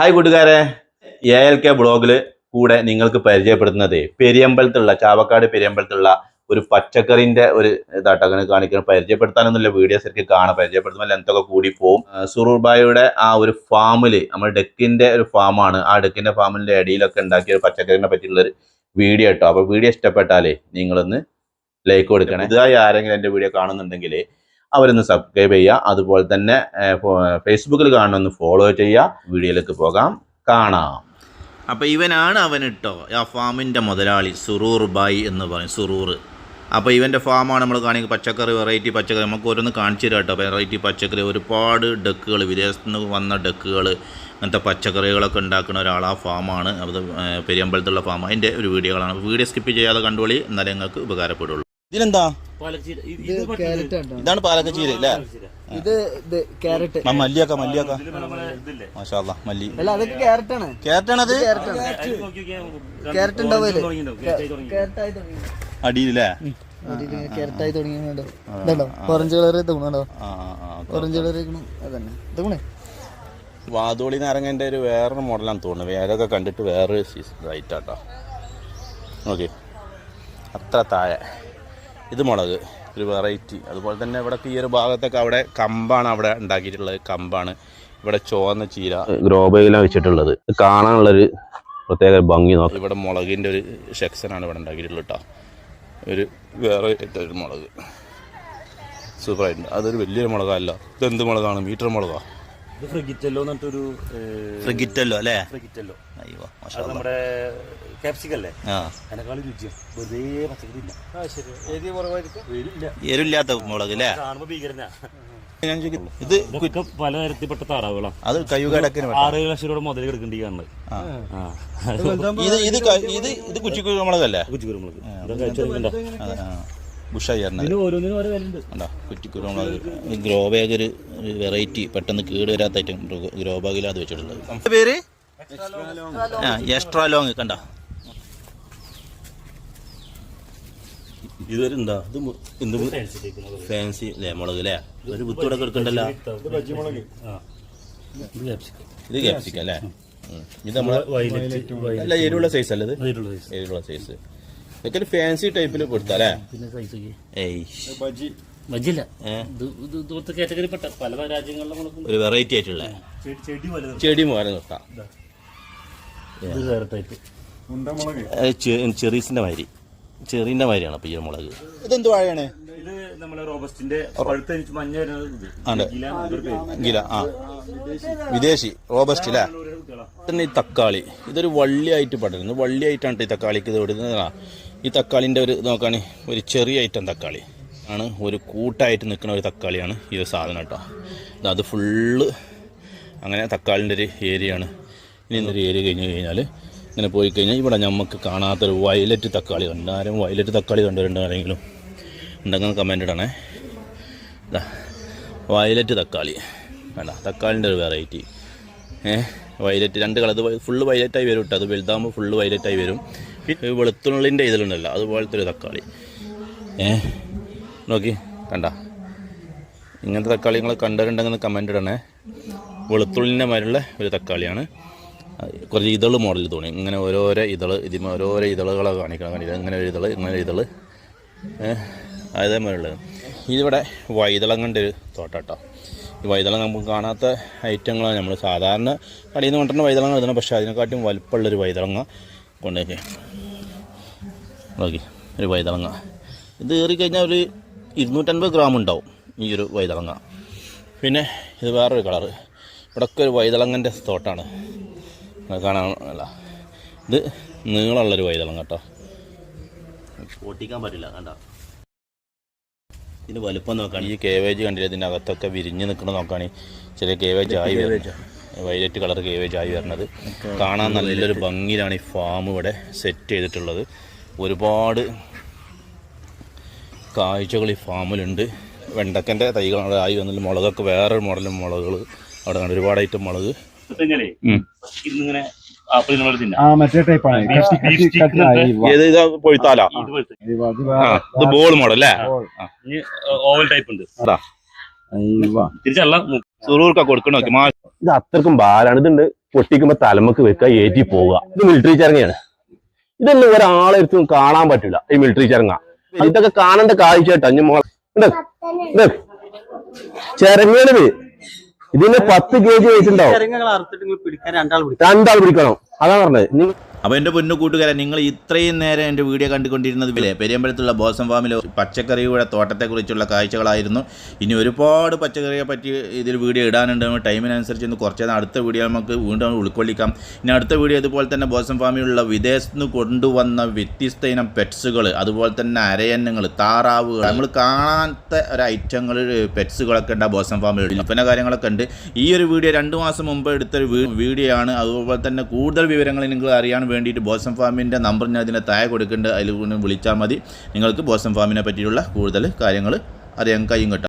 Hi കൂട്ടുകാരെ. A L K ബ്ലോഗിൽ കൂടെ നിങ്ങൾക്ക് പരിചയപ്പെടുത്തുന്നത് പെരിയമ്പലത്തുള്ള ചാവക്കാട് പെരിയമ്പലത്തുള്ള ഒരു പച്ചക്കറിന്റെ ഒരു ഇതാട്ട്. അങ്ങനെ കാണിക്കണം പരിചയപ്പെടുത്താനൊന്നുമില്ല. വീഡിയോസ് ഒക്കെ കാണാൻ പരിചയപ്പെടുത്തുമ്പോൾ എന്തൊക്കെ കൂടി പോകും സുറൂർബായുടെ ആ ഒരു ഫാമിൽ നമ്മൾ ഡെക്കിന്റെ ഒരു ഫാമാണ് ആ ഡെക്കിന്റെ ഫാമിന്റെ അടിയിലൊക്കെ ഉണ്ടാക്കിയ ഒരു പച്ചക്കറിനെ പറ്റിയുള്ള ഒരു വീഡിയോ കേട്ടോ. അപ്പോൾ വീഡിയോ ഇഷ്ടപ്പെട്ടാലേ നിങ്ങളൊന്ന് ലൈക്ക് കൊടുക്കണം. ഇതായി ആരെങ്കിലും എന്റെ വീഡിയോ കാണുന്നുണ്ടെങ്കിൽ അവരൊന്ന് സബ്സ്ക്രൈബ് ചെയ്യുക. അതുപോലെ തന്നെ ഫേസ്ബുക്കിൽ കാണുന്ന ഫോളോ ചെയ്യുക. വീഡിയോയിലേക്ക് പോകാം. കാണാം. അപ്പോൾ ഇവനാണ് അവൻ ഇട്ടോ ആ ഫാമിന്റെ മുതലാളി സുറൂർ ബായി എന്ന് പറയും സുറൂർ. അപ്പോൾ ഇവന്റെ ഫാമാണ് നമ്മൾ കാണിക്കുക പച്ചക്കറി വെറൈറ്റി പച്ചക്കറി നമുക്ക് ഓരോന്ന് കാണിച്ചു തരാം കേട്ടോ. വെറൈറ്റി പച്ചക്കറി ഒരുപാട് ഡക്കുകൾ വിദേശത്തു നിന്ന് വന്ന ഡക്കുകൾ അങ്ങനത്തെ പച്ചക്കറികളൊക്കെ ഉണ്ടാക്കുന്ന ഒരാൾ ആ ഫാമാണ്. അത് പെരിയമ്പലത്തുള്ള ഫാം അതിന്റെ ഒരു വീഡിയോകളാണ്. വീഡിയോ സ്കിപ്പ് ചെയ്യാതെ കണ്ടുപോളി എന്നാലേ നിങ്ങൾക്ക് ഉപകാരപ്പെടുള്ളൂ. ഇതിനെന്താ പാലച്ചീര. ഇത് ചീര ഇതാണ് അല്ലേ? ഇത് ക്യാരറ്റ് മല്ലിയാക്ക മല്ലിയാക്ക. മാഷാ മല്ലി. അല്ല അതൊക്കെ ക്യാരറ്റ് ആണ്. ക്യാരറ്റ് ആണ്. അത് ക്യാരറ്റ് ഉണ്ടാവില്ലേ അടിയിലേ അടിയിലല്ലേ ക്യാരറ്റ് ആയി തുടങ്ങിയുണ്ടോ ഇതുണ്ടോ? ഓറഞ്ച് കളർ ആ ഓറഞ്ച് കളർ അതന്നെ. വാതോളി നാരങ്ങന്റെ ഒരു വേറൊരു മോഡലാണ് തോന്നുന്നത് വേറൊക്കെ കണ്ടിട്ട് വേറൊരു സീസൺ റൈറ്റാട്ടോ ഓക്കെ അത്ര താഴെ. ഇത് മുളക് ഒരു വെറൈറ്റി അതുപോലെ തന്നെ ഇവിടെ ഈ ഒരു ഭാഗത്തൊക്കെ അവിടെ കമ്പാണ് അവിടെ ഉണ്ടാക്കിയിട്ടുള്ളത്. കമ്പാണ്. ഇവിടെ ചുവന്ന ചീര. ഗ്രോബയിലാണ് വെച്ചിട്ടുള്ളത്. കാണാനുള്ളൊരു പ്രത്യേക ഭംഗി നോക്കാം. ഇവിടെ മുളകിന്റെ ഒരു സെക്ഷനാണ് ഇവിടെ ഉണ്ടാക്കിയിട്ടുള്ളത് കേട്ടോ ഒരു വേറെ ഒരു മുളക്. സൂപ്പറായിട്ടുണ്ട്. അതൊരു വലിയൊരു മുളകല്ല. ഇതെന്ത് എന്ത് മുളകാണ്? മീറ്റർ മുളകാ? ഇത് ഫ്രിഗിറ്റല്ലോ എന്നിട്ടൊരു ഫ്രിഗിറ്റല്ലോ അല്ലേ? ഫ്രിഗിറ്റല്ലോ. അയ്യോ അത് നമ്മുടെ അതിനേക്കാളും രുചിയാണ് വെറുതെ പച്ചക്കറി ഇല്ല എരില്ലാത്ത മുളക് അല്ലേ? കാണുമ്പോ ഭീകരനാ. ഇത് പലതരത്തിൽപ്പെട്ട താറാവുകളാണ് അത് കയ്യുകടക്കിന് ആറ് ലക്ഷം രൂപ മുതൽ കിടക്കേണ്ടി കാണുന്നത്. ഇത് ഇത് ഇത് കുച്ചിക്കുരുമുളകല്ലേ കുച്ചിക്കു മുളകല്ലേ? കുച്ചിക്കുരുമുളക് ഇതൊക്കെ ബുഷായി ഉണ്ട് കുറ്റിക്കുരു ഗ്രോ ബാഗ് ഒരു വെറൈറ്റി പെട്ടെന്ന് കേട് വരാത്ത ഐറ്റം ഗ്രോ ബാഗിൽ അത് വെച്ചിട്ടുള്ളത്. പേര്? ആ എക്സ്ട്രാ ലോങ് കണ്ട? ഇതൊരു എന്താ? ഇത് മു- എന്ത് ഫാൻസി അല്ലേ മുളക് അല്ലേ ഒരു വിത്തൂടെ എടുക്കണ്ടല്ലോ ആ ഇത് ക്യാപ്സിക്കം ഇത് ക്യാപ്സിക്കം അല്ലേ. ഇത് നമ്മളെ എരിവുള്ള സൈസ് അല്ലേ ഇത്? എരിവുള്ള സൈസ് ഇതൊക്കെ ഫാൻസി ടൈപ്പിൽ കൊടുത്താ അല്ലേ? പിന്നെ സൈസ് ഇതുപോലത്തെ പല പല രാജ്യങ്ങളിലും ഒരു വെറൈറ്റി ആയിട്ടുള്ള. ചെടി ചെടി വലുത് ചെടി പോലെ നിർത്താം. ഇത്. വേറെ ടൈപ്പ് ചെറീസിന്റെ മാതിരി. ചെറീന്റെ മാതിരിയാണ് അപ്പൊ ഈ മുളക്. ഇതെന്ത് വാഴയാണ്? ഇത് നമ്മളെ റോബസ്റ്റിന്റെ പഴുത്ത മഞ്ഞ വരുന്നത്. ഗില ആ. വിദേശി റോബസ്റ്റ് അല്ലേ തന്നെ ഈ തക്കാളി. ഇതൊരു വള്ളിയായിട്ട് പടരുന്നു വള്ളിയായിട്ടാണ് ഈ തക്കാളിക്ക് ഇത് വിടുന്നത് ആ, ഈ തക്കാളിന്റെ ഒരു നോക്കാണ്. ഒരു ചെറിയ ഐറ്റം തക്കാളി. ആണ് ഒരു കൂട്ടായിട്ട് നിൽക്കുന്ന ഒരു തക്കാളിയാണ് ഈ ഒരു സാധനം കേട്ടോ. അത് ഫുള്ള് അങ്ങനെ തക്കാളിന്റെ ഒരു ഏരിയയാണ്. ഇനി ഇന്നൊരു ഏരിയ കഴിഞ്ഞ് കഴിഞ്ഞാൽ ഇങ്ങനെ പോയി കഴിഞ്ഞാൽ ഇവിടെ നമുക്ക് കാണാത്തൊരു വയലറ്റ് തക്കാളി കണ്ട്. ആരും വയലറ്റ് തക്കാളി കണ്ടിട്ടുണ്ട് ആരെങ്കിലും ഉണ്ടെങ്കിൽ കമന്റ് ഇടണേ. ഇതാ വയലറ്റ് തക്കാളി. വേണ്ട തക്കാളിന്റെ ഒരു വെറൈറ്റി ഏഹ് വയലറ്റ് രണ്ട് കളർ ഫുള്ള് വയലറ്റായി വരും കേട്ടോ. അത് വലുതാകുമ്പോൾ ഫുള്ള് വയലറ്റായി വരും. പിന്നെ വെളുത്തുള്ളിന്റെ ഇതിലുണ്ടല്ലോ അതുപോലത്തെ ഒരു തക്കാളി. ഏ നോക്കി കണ്ട? ഇങ്ങനത്തെ തക്കാളി നിങ്ങൾ കണ്ടിട്ടുണ്ടെങ്കിൽ കമന്റ് ഇടണേ. വെളുത്തുള്ളിന്റെ മാതിരിയുള്ള ഒരു തക്കാളിയാണ്. കുറച്ച് ഇതൾ മോഡൽ തോന്നി. ഇങ്ങനെ ഓരോരോ ഇതൾ ഇതിന് ഓരോരോ ഇതളുകളൊക്കെ കാണിക്കണം. കണ്ടില്ല? ഇങ്ങനെ ഒരു ഇതൾ ഇങ്ങനെ ഒരു ഇതൾ. അതേമാതിരിയുള്ളത് ഇതിവിടെ വൈതളങ്ങന്റെ ഒരു തോട്ടാട്ടോ. ഈ വൈതളം നമുക്ക് കാണാത്ത ഐറ്റങ്ങളാണ് നമ്മൾ സാധാരണ കടയിൽ നിന്ന് കൊണ്ടുവരുന്ന വൈതളങ്ങ എഴുതണം പക്ഷേ അതിനെക്കാട്ടും വലുപ്പമുള്ളൊരു വൈതളങ്ങ കൊണ്ടേക്ക് നോക്കി ഒരു വൈതളങ്ങ ഇത് കയറി കഴിഞ്ഞാൽ ഒരു ഇരുന്നൂറ്റൻപത് ഗ്രാം ഉണ്ടാവും ഈ ഒരു വൈതളങ്ങ പിന്നെ ഇത് വേറൊരു കളറ്. ഇവിടൊക്കെ ഒരു വൈതളങ്ങന്റെ തോട്ടാണ്. കാണാനല്ല ഇത് നീളമുള്ളൊരു വൈതളങ്ങ കേട്ടോ. പൊട്ടിക്കാൻ പറ്റില്ല കണ്ട? ഇതിന് വലുപ്പം നോക്കുകയാണ് ഈ കേവേജ് കണ്ടില്ല? ഇതിന്റെ അകത്തൊക്കെ വിരിഞ്ഞ് നിൽക്കണം നോക്കുകയാണെങ്കിൽ ചെറിയ കേവേജ് ആയി വൈലറ്റ് കളർ കേവേജ് ആയി വരുന്നത് കാണാൻ നല്ലൊരു ഭംഗിയിലാണ് ഈ ഫാം ഇവിടെ സെറ്റ് ചെയ്തിട്ടുള്ളത്. ഒരുപാട് കാഴ്ചകൾ ഈ ഫാമിലുണ്ട്. വെണ്ടക്കന്റെ തൈകൾ ആയി വന്നില്ല മുളകൊക്കെ വേറൊരു മോഡൽ മുളകുകൾ അവിടെ കാണാം ഒരുപാട് ഐറ്റം മുളക്. ഇതിങ്ങനെ ഉം. ഇന്നിങ്ങനെ ആപ്പിൾ നമ്മൾ ആ മറ്റേ ടൈപ്പാണ് കട്ടി കട്ടി കട്ടി ആ, ഈ വ- ഏത് ഇതാ ബോൾ മോഡൽ അല്ലേ? ഓവൽ ടൈപ്പ് ഉണ്ട്. തിരിച്ചല്ല സുറൂർക്ക കൊടുക്കണോ? ഇത് അത്രക്കും ബാലാണ്. ഇതുണ്ട് പൊട്ടിക്കുമ്പോ തലമക്ക് വെക്കുക ഏറ്റി പോവുക. ഇത് മിലിറ്ററി ചരങ്ങയാണ്. ഇതൊന്നും ഒരാളെടുത്തും കാണാൻ പറ്റില്ല ഈ മിലിറ്ററി ചരങ്ങ. ഇതൊക്കെ കാണേണ്ട കാഴ്ച കേട്ടോ അഞ്ഞു മോളെ ചിരങ്ങണത് ഇതിന്റെ പത്ത് കെ ജി വെച്ചിട്ടുണ്ടാവും രണ്ടാൾ പിടിക്കും. രണ്ടാൾ പിടിക്കണം. അതാ പറഞ്ഞത്. നിങ്ങൾ അപ്പോൾ എന്റെ പൊന്നു കൂട്ടുകാരെ നിങ്ങൾ ഇത്രയും നേരം എന്റെ വീഡിയോ കണ്ടുകൊണ്ടിരുന്നത് വില പെരിയമ്പലത്തുള്ള ബോസം ഫാമിലെ പച്ചക്കറിയുടെ തോട്ടത്തെക്കുറിച്ചുള്ള കാഴ്ചകളായിരുന്നു. ഇനി ഒരുപാട് പച്ചക്കറിയെ പറ്റി ഇതിൽ വീഡിയോ ഇടാനുണ്ട്. ടൈമിനനുസരിച്ച് ഒന്ന് കുറച്ച് നേരം അടുത്ത വീഡിയോ നമുക്ക് വീണ്ടും ഉൾക്കൊള്ളിക്കാം. ഇനി അടുത്ത വീഡിയോ ഇതുപോലെ തന്നെ ബോസം ഫാമിലുള്ള വിദേശത്ത് നിന്ന് കൊണ്ടുവന്ന വ്യത്യസ്ത ഇനം പെറ്റ്സുകൾ അതുപോലെ തന്നെ അരയന്നങ്ങൾ താറാവുകൾ നമ്മൾ കാണാത്ത ഒരു ഐറ്റങ്ങൾ പെറ്റ്സുകളൊക്കെ ഉണ്ട് ബോസം ഫാമിൽ വിൽപ്പന കാര്യങ്ങളൊക്കെ ഉണ്ട്. ഈ ഒരു വീഡിയോ രണ്ട് മാസം മുമ്പ് എടുത്തൊരു വീഡിയോ ആണ് അതുപോലെ തന്നെ കൂടുതൽ വിവരങ്ങൾ നിങ്ങൾ അറിയാൻ വേണ്ടിയിട്ട് ബോസം ഫാമിന്റെ നമ്പർ ഞാൻ അതിന്റെ താഴെ കൊടുക്കേണ്ട അതിൽ വിളിച്ചാൽ മതി. നിങ്ങൾക്ക് ബോസം ഫാമിനെ പറ്റിയുള്ള കൂടുതൽ കാര്യങ്ങൾ അറിയാൻ കഴിയും കേട്ടോ.